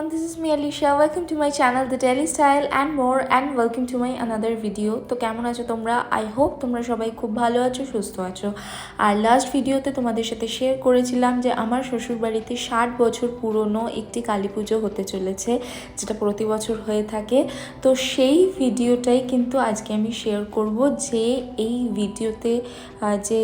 everyone, this is me Alicia. Welcome to my channel The Daily Style and more and welcome to my another video. তো কেমন আছো তোমরা I hope তোমরা সবাই খুব ভালো আছো সুস্থ আছো আর লাস্ট ভিডিওতে তোমাদের সাথে শেয়ার করেছিলাম যে আমার শ্বশুরবাড়িতে ষাট বছর পুরনো একটি কালী পুজো হতে চলেছে যেটা প্রতি বছর হয়ে থাকে তো সেই ভিডিওটাই কিন্তু আজকে আমি শেয়ার করব যে এই ভিডিওতে যে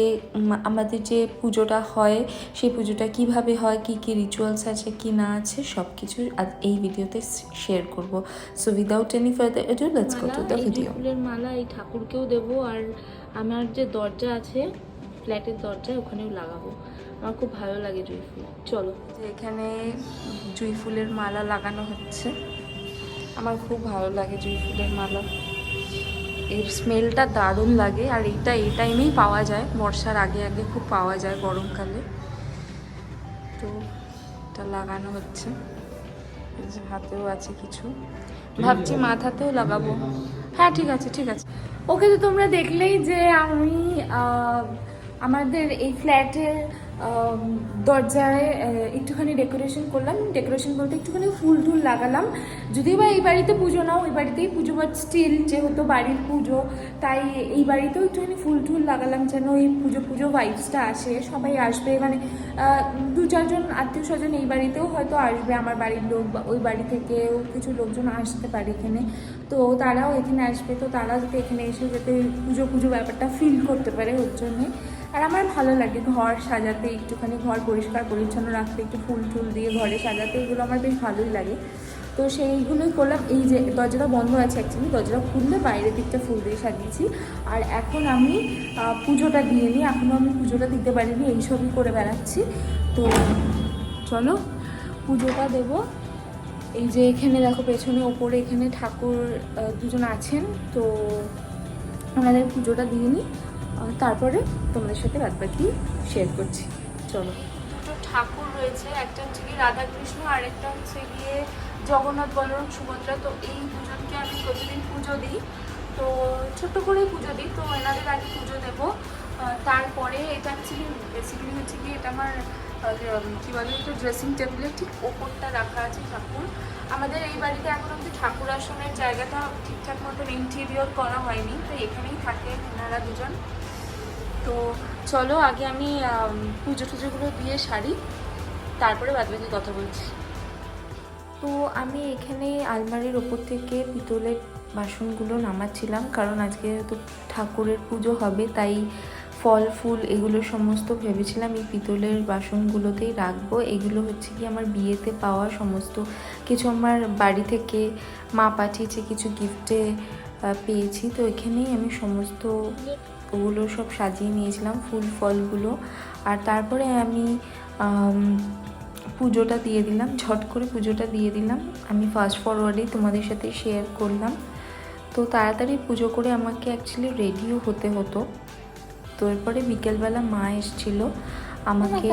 আমাদের যে পুজোটা হয় সেই পুজোটা কীভাবে হয় কি কি রিচুয়ালস আছে কি না আছে সব কিছু আজ এই ভিডিওতে শেয়ার করব। So without any further ado let's go to the video ফুলের মালা এই ঠাকুরকেও দেবো আর আমার যে দরজা আছে ফ্ল্যাটের দরজা ওখানেও লাগাবো। আমার খুব ভালো লাগে জুঁই ফুল। চলো। এখানে জুঁই ফুলের মালা লাগানো হচ্ছে আমার খুব ভালো লাগে জুঁই ফুলের মালা। এর স্মেলটা দারুণ লাগে আর এইটা এই টাইমেই পাওয়া যায়। বর্ষার আগে আগে খুব পাওয়া যায় গরমকালে। তো এটা লাগানো হচ্ছে। এই যে হাতেও আছে কিছু। ভাবছি মাথাতেও লাগাবো। হ্যাঁ ঠিক আছে ঠিক আছে। ওকে তো তোমরা দেখলেই যে আমি আমাদের এই ফ্ল্যাটের আহ, দরজায় একটুখানি ডেকোরেশন করলাম। ডেকোরেশন বলতে একটুখানি ফুল টুল লাগালাম। যদিও বা এই বাড়িতে পুজো নাও ওই বাড়িতেই পুজো বা স্টিল যেহেতু বাড়ির পুজো, তাই এই বাড়িতেও একটুখানি ফুল টুল লাগালাম যেন এই পুজো পুজো ভাইবসটা আসে, সবাই আসবে। মানে দু চারজন আত্মীয় স্বজন এই বাড়িতেও হয়তো আসবে, আমার বাড়ির লোক বা ওই বাড়ি থেকেও কিছু লোকজন আসতে পারে এখানে। তো তারাও এখানে আসবে, তো তারা যাতে এখানে এসে যাতে পুজো পুজো ব্যাপারটা ফিল করতে পারে ওর জন্যে। আর আমার ভালো লাগে ঘর সাজাতে, একটুখানি ঘর পরিষ্কার পরিচ্ছন্ন রাখতে, একটু ফুল টুল দিয়ে ঘরে সাজাতে, এগুলো আমার বেশ ভালোই লাগে। তো সেইগুলোই করলাম। এই যে দরজাটা বন্ধ আছে অ্যাকচুয়ালি দরজাটা খুললে বাইরের দিকটা ফুল দিয়ে সাজিয়েছি। আর এখন আমি পুজোটা দিয়ে নিই। এখনও আমি পুজোটা দিতে পারিনি এইসবই করে বেড়াচ্ছি। তো চলো, পুজোটা দেবো। এই যে এখানে দেখো পেছনে ওপরে এখানে ঠাকুর দুজন আছেন, তো ওনাদের পুজোটা দিয়ে নিই তারপরে তোমাদের সাথে বাদ বাকি শেয়ার করছি। চলো। দুটো ঠাকুর রয়েছে, একটা হচ্ছে গিয়ে রাধাকৃষ্ণ আর একটা হচ্ছে গিয়ে জগন্নাথ, বলরাম, সুভদ্রা। তো এই দুজনকে আমি প্রতিদিন পুজো দিই। তো ছোট্ট করে পুজো দিই, তো এনাদের আগে পুজো দেবো। তারপরে এটা অ্যাকচুয়ালি বেসিক্যালি হচ্ছে কি এটা আমার কি বলে একটু ড্রেসিং টেবিলের ঠিক ওপরটা রাখা আছে ঠাকুর। আমাদের এই বাড়িতে এখন অব্দি ঠাকুর আসনের জায়গাটা ঠিকঠাক মতন ইন্টেরিয়র করা হয়নি, তো এখানেই থাকে এনারা দুজন। তো চলো, আগে আমি পুজো টুজোগুলো দিয়ে সারি, তারপরে বাদবাকি কথা বলছি। তো আমি এখানে আলমারির ওপর থেকে পিতলের বাসনগুলো নামাচ্ছিলাম, কারণ আজকে তো ঠাকুরের পুজো হবে, তাই ফল, ফুল এগুলো সমস্ত ভেবেছিলাম এই পিতলের বাসনগুলোতেই রাখব। এগুলো হচ্ছে কি আমার বিয়েতে পাওয়া সমস্ত কিছু আমার বাড়ি থেকে মা পাঠিয়েছে কিছু গিফটে পেয়েছি। তো এখানেই আমি সমস্ত ওগুলো সব সাজিয়ে নিয়েছিলাম, ফুল ফলগুলো। আর তারপরে আমি পুজোটা দিয়ে দিলাম, ঝট করে পুজোটা দিয়ে দিলাম। আমি ফাস্ট ফরওয়ার্ডেই তোমাদের সাথে শেয়ার করলাম। তো তাড়াতাড়ি পুজো করে আমাকে অ্যাকচুয়ালি রেডিও হতে হতো। তো এরপরে বিকেলবেলা মা এসেছিল। আমাকে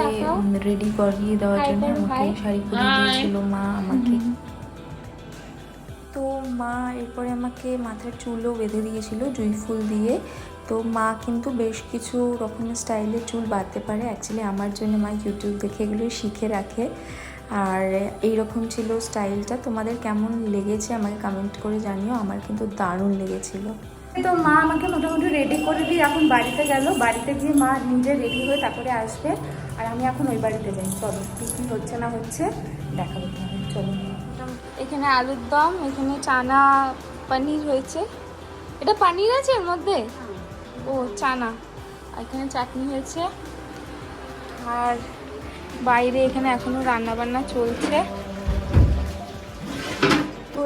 রেডি করিয়ে দেওয়ার জন্য আমাকে শাড়ি পরিয়ে দিয়েছিল মা আমাকে। তো মা এরপরে আমাকে মাথার চুলও বেঁধে দিয়েছিল জুই ফুল দিয়ে। তো মা কিন্তু বেশ কিছু রকমের স্টাইলের চুল বাঁধতে পারে। অ্যাকচুয়ালি আমার জন্য মা ইউটিউব দেখে এগুলো শিখে রাখে। আর এই রকম ছিল স্টাইলটা তোমাদের কেমন লেগেছে আমাকে কমেন্ট করে জানিও। আমার কিন্তু দারুণ লেগেছিল। তো মা আমাকে মোটামুটি রেডি করে দিয়ে এখন বাড়িতে গেল। বাড়িতে গিয়ে মা নিজে রেডি হয়ে তারপরে আসবে। আর আমি এখন ওই বাড়িতে যাই। চলো কী কী হচ্ছে না হচ্ছে দেখাবো চলো। এখানে আলুর দম এখানে চানা পনির হয়েছে। এটা পানির আছে এর মধ্যে? ও চানা। এখানে চাটনি হয়েছে। আর বাইরে এখানে এখনও রান্না বান্না চলছে।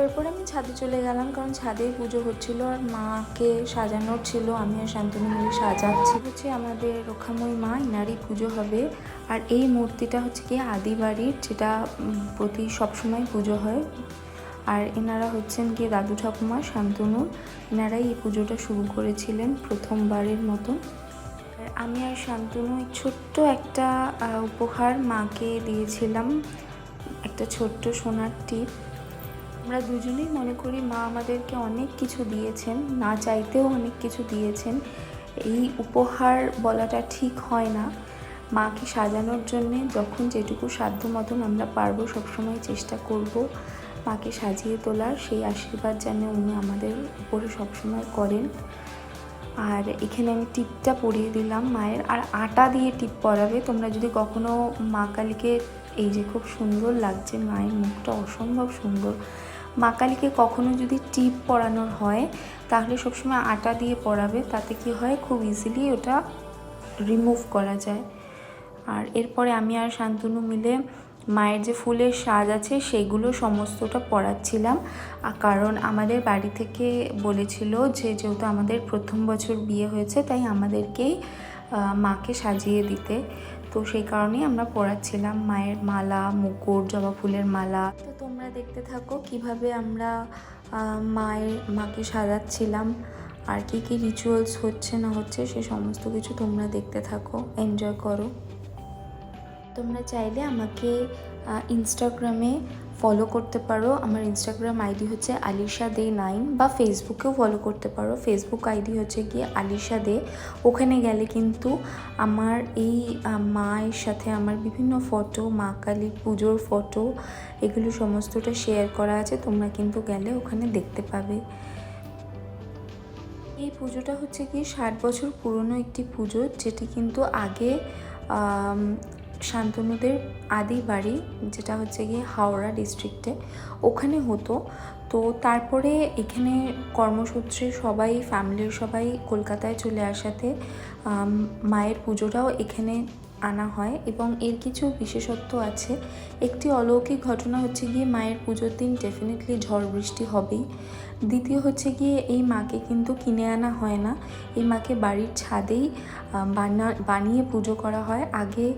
এরপরে আমি ছাদে চলে গেলাম, কারণ ছাদে পুজো হচ্ছিল আর মাকে সাজানোর ছিল। আমি আর শান্তনু মিলে সাজাচ্ছি। হচ্ছে আমাদের রক্ষাময়ী মা, ইনারই পুজো হবে। আর এই মূর্তিটা হচ্ছে কি আদি বাড়ির যেটা প্রতি সবসময় পুজো হয়। আর এনারা হচ্ছেন গিয়ে দাদু ঠাকুমা, শান্তনু। এনারাই এই পুজোটা শুরু করেছিলেন প্রথমবারের মতন আমি আর শান্তনু ছোট্ট একটা উপহার মাকে দিয়েছিলাম। একটা ছোট্ট সোনার টিপ। আমরা দুজনেই মনে করি মা আমাদেরকে অনেক কিছু দিয়েছেন, না চাইতেও অনেক কিছু দিয়েছেন। এই উপহার বলাটা ঠিক হয় না। মাকে সাজানোর জন্যে যখন যেটুকু সাধ্য মতন আমরা পারব সবসময় চেষ্টা করব মাকে সাজিয়ে তোলার। সেই আশীর্বাদ যেন উনি আমাদের উপরে সবসময় করেন। আর এখানে আমি টিপটা পরিয়ে দিলাম মায়ের। আর আটা দিয়ে টিপ পরাবে। তোমরা যদি কখনো মা কালীকে, এই যে খুব সুন্দর লাগছে মায়ের মুখটা, অসম্ভব সুন্দর। মা কালীকে কখনো যদি টিপ পরানোর হয়, তাহলে সবসময় আটা দিয়ে পরাবে। তাতে কি হয়? খুব ইজিলি ওটা রিমুভ করা যায়। আর এরপরে আমি আর শান্তনু মিলে মায়ের যে ফুলের সাজ আছে, সেগুলো সমস্তটা পড়াচ্ছিলাম কারণ আমাদের বাড়ি থেকে বলেছিল যে, যেহেতু আমাদের প্রথম বছর বিয়ে হয়েছে, তাই আমাদেরকেই মাকে সাজিয়ে দিতে। তো সেই কারণেই আমরা পড়াচ্ছিলাম মায়ের মালা মুকুর জবা ফুলের মালা। তো তোমরা দেখতে থাকো কীভাবে আমরা মায়ের, মাকে সাজাচ্ছিলাম, আর কি কি রিচুয়ালস হচ্ছে না হচ্ছে সে সমস্ত কিছু তোমরা দেখতে থাকো এনজয় করো। তোমরা চাইলে আমাকে ইনস্টাগ্রামে ফলো করতে পারো। আমার ইনস্টাগ্রাম আইডি হচ্ছে আলিশা দে নাইন বা ফেসবুকেও ফলো করতে পারো। ফেসবুক আইডি হচ্ছে গিয়ে আলিশা দে ওখানে গেলে কিন্তু আমার এই মায়ের সাথে আমার বিভিন্ন ফটো মা কালী পুজোর ফটো এগুলো সমস্তটা শেয়ার করা আছে। তোমরা কিন্তু গেলে ওখানে দেখতে পাবে। এই পুজোটা হচ্ছে কি ষাট বছর পুরনো একটি পুজো, যেটি কিন্তু আগে শান্তনুদের আদি বাড়ি, যেটা হচ্ছে গিয়ে হাওড়া ডিস্ট্রিক্টে ওখানে হতো। তো তারপরে এখানে কর্মসূত্রে সবাই ফ্যামিলির সবাই কলকাতায় চলে আসাতে মায়ের পুজোটাও এখানে আনা হয় এবং এর কিছু বিশেষত্ব আছে। একটি অলৌকিক ঘটনা হচ্ছে গিয়ে মায়ের পুজোর দিন ডেফিনেটলি ঝড় বৃষ্টি হবেই। দ্বিতীয় হচ্ছে গিয়ে এই মাকে কিন্তু কিনে আনা হয় না। এই মাকে বাড়ির ছাদেই বানা, বানিয়ে পুজো করা হয়। আগে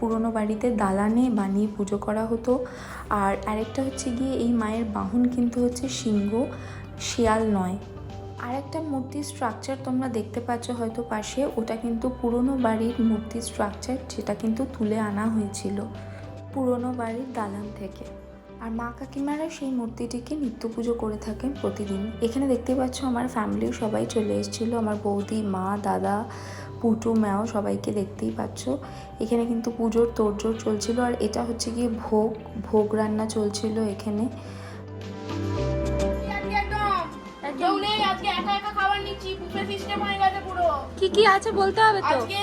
পুরনো বাড়িতে দালানে বানিয়ে পুজো করা হতো। আর আরেকটা হচ্ছে গিয়ে এই মায়ের বাহন কিন্তু হচ্ছে সিংহ, শিয়াল নয়। আর একটা মূর্তির স্ট্রাকচার তোমরা দেখতে পাচ্ছ হয়তো পাশে, ওটা কিন্তু পুরনো বাড়ির মূর্তির স্ট্রাকচার যেটা কিন্তু তুলে আনা হয়েছিল পুরনো বাড়ির দালান থেকে। আর মা কাকিমারা সেই মূর্তিটিকে নিত্য পুজো করে থাকেন প্রতিদিন। এখানে দেখতে পাচ্ছ আমার ফ্যামিলির সবাই চলে এসেছিল। আমার বৌদি, মা, দাদা, পুটু, ম্যাও সবাইকে দেখতেই পাচ্ছ। এখানে কিন্তু পুজোর তোড়জোড় চলছিল। আর এটা হচ্ছে গিয়ে ভোগ ভোগ রান্না চলছিল এখানে। সিস্টেম হয়ে গেছে পুরো। কি কি আছে বলতে হবে তো? আজকে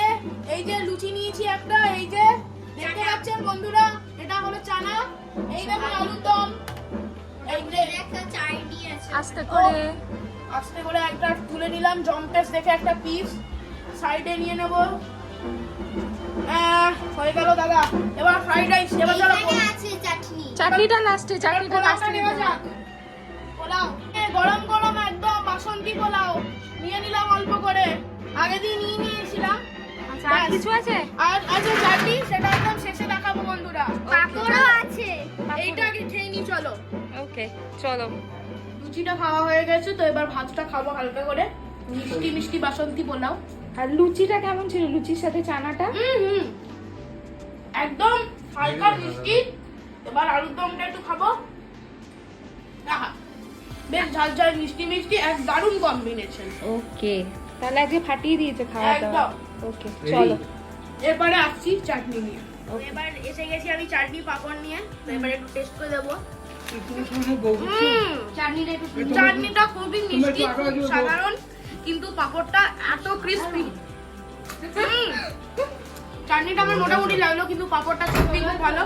এই যে লুচি নিয়েছি একটা এই যে দেখতে পাচ্ছেন বন্ধুরা এটা হলো চানা এই দেখুন আলুর দম। এই যে আস্তে করে। আস্তে করে একটা তুলে নিলাম জম্পেস দেখে একটা পিস সাইডে নিয়ে নেব। হয়ে গেল দাদা। এবার ফ্রাইড রাইস এবার চলো চাটনিটা লাস্টে চাটনিটা লাস্টে। পোলাও। গরম গরম বাসন্তী পোলাও নিয়ে নিলাম অল্প করে। আগে দিয়ে নিয়ে নিয়েছিলাম। আচ্ছা আর কিছু আছে? আর আছে চাটনি সেটা একদম শেষে দেখাবো বন্ধুরা। পাঁপড়ও আছে। এইটা আগে খেয়ে নি চলো। ওকে চলো। লুচিটা খাওয়া হয়ে গেছে তো এবার ভাতটা খাব হালকা করে। মিষ্টি মিষ্টি বাসন্তী পোলাও। আর লুচিটা কেমন ছিল? লুচির সাথে চানাটা? হুম হুম। একদম হালকা মিষ্টি। এবার আলুর দমটা একটু খাব। আহা। বেশ ঝাল ঝাল মিষ্টি মিষ্টি এক দারুণ কম্বিনেশন ওকে তাহলে আজকে ফাটিয়ে দিয়েছে খাওয়া দাওয়া ওকে চলো। এরপরে আসছি চাটনি নিয়ে। এবার এসে গেছি আমি চাটনি পাপড় নিয়ে। এবার একটু টেস্ট করে দেবো। হুম, চাটনিটা খুবই মিষ্টি খুব সাধারণ কিন্তু পাপড়টা এত ক্রিস্পি চাটনিটা আমার মোটামুটি লাগল কিন্তু পাপড়টা সত্যি খুব ভালো।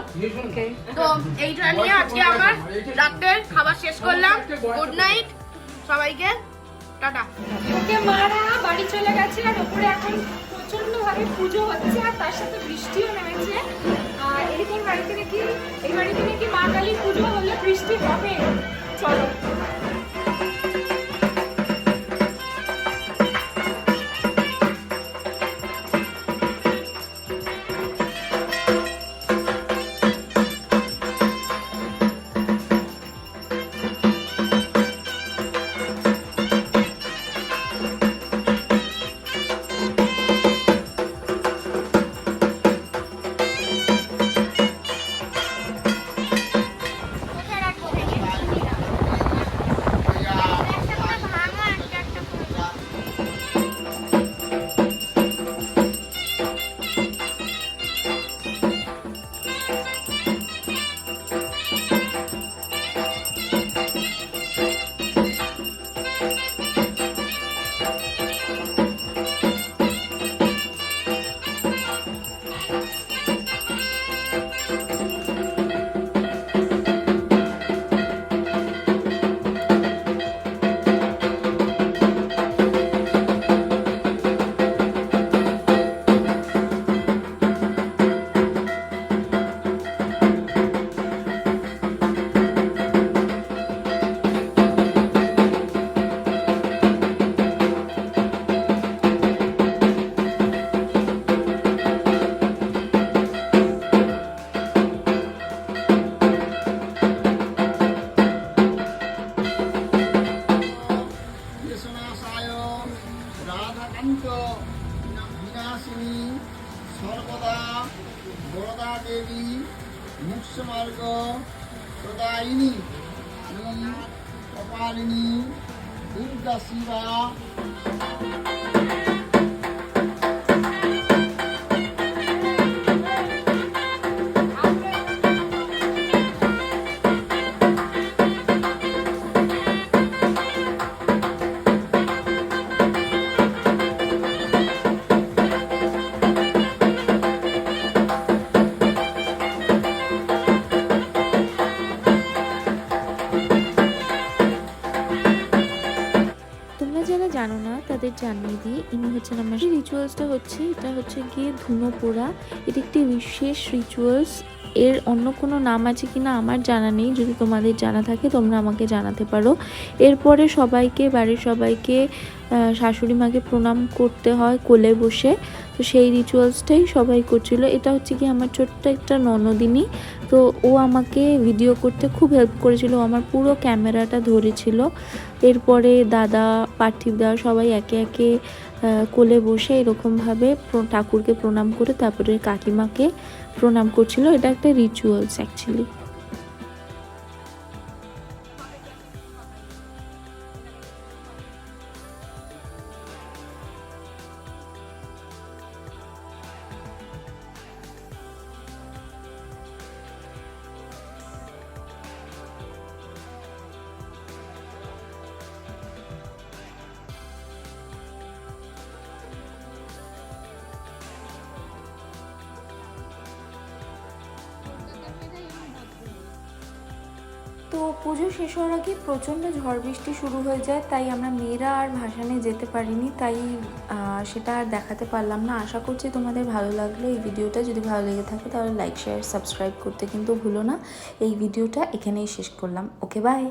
তো এইটা নিয়ে আজকে আমার রাতের খাবার শেষ করলাম। গুড নাইট সবাইকে। টাটা। ওকে মারা বাড়ি চলে গেছে আর ওপরে এখন প্রচণ্ড ভাবে পুজো হচ্ছে আর তার সাথে বৃষ্টিও নেমেছে। আর এরকম বাড়িতে নাকি এই বাড়িতে নাকি মা কালীর পুজো হলে বৃষ্টি হবে। চলো। ওম কপালিনী দুর্গা শিবা রিচুয়ালসটা হচ্ছে, এটা হচ্ছে গিয়ে ধুনো পোড়া এটি একটি বিশেষ রিচুয়ালস এর অন্য কোনো নাম আছে কি না আমার জানা নেই। যদি তোমাদের জানা থাকে, তোমরা আমাকে জানাতে পারো। এরপরে সবাইকে, বাড়ির সবাইকে শাশুড়ি মাকে প্রণাম করতে হয় কোলে বসে। তো সেই রিচুয়ালসটাই সবাই করছিল। এটা হচ্ছে কি আমার ছোট্ট একটা ননদিনী। তো ও আমাকে ভিডিও করতে খুব হেল্প করেছিল। আমার পুরো ক্যামেরাটা ধরেছিল। এরপরে দাদা, পার্থিব দা সবাই একে একে কোলে বসে এরকমভাবে ঠাকুরকে প্রণাম করে তারপরে কাকিমাকে প্রণাম করছিল। এটা একটা রিচুয়ালস অ্যাকচুয়ালি তো পুজো শেষ হওয়ার আগে প্রচণ্ড ঝড় বৃষ্টি শুরু হয়ে যায়, তাই আমরা মেয়েরা আর ভাসানে যেতে পারিনি, তাই সেটা আর দেখাতে পারলাম না। আশা করছি তোমাদের ভালো লাগল এই ভিডিওটা। যদি ভালো লেগে থাকে তাহলে লাইক শেয়ার সাবস্ক্রাইব করতে কিন্তু ভুলো না। এই ভিডিওটা এখানেই শেষ করলাম। Okay bye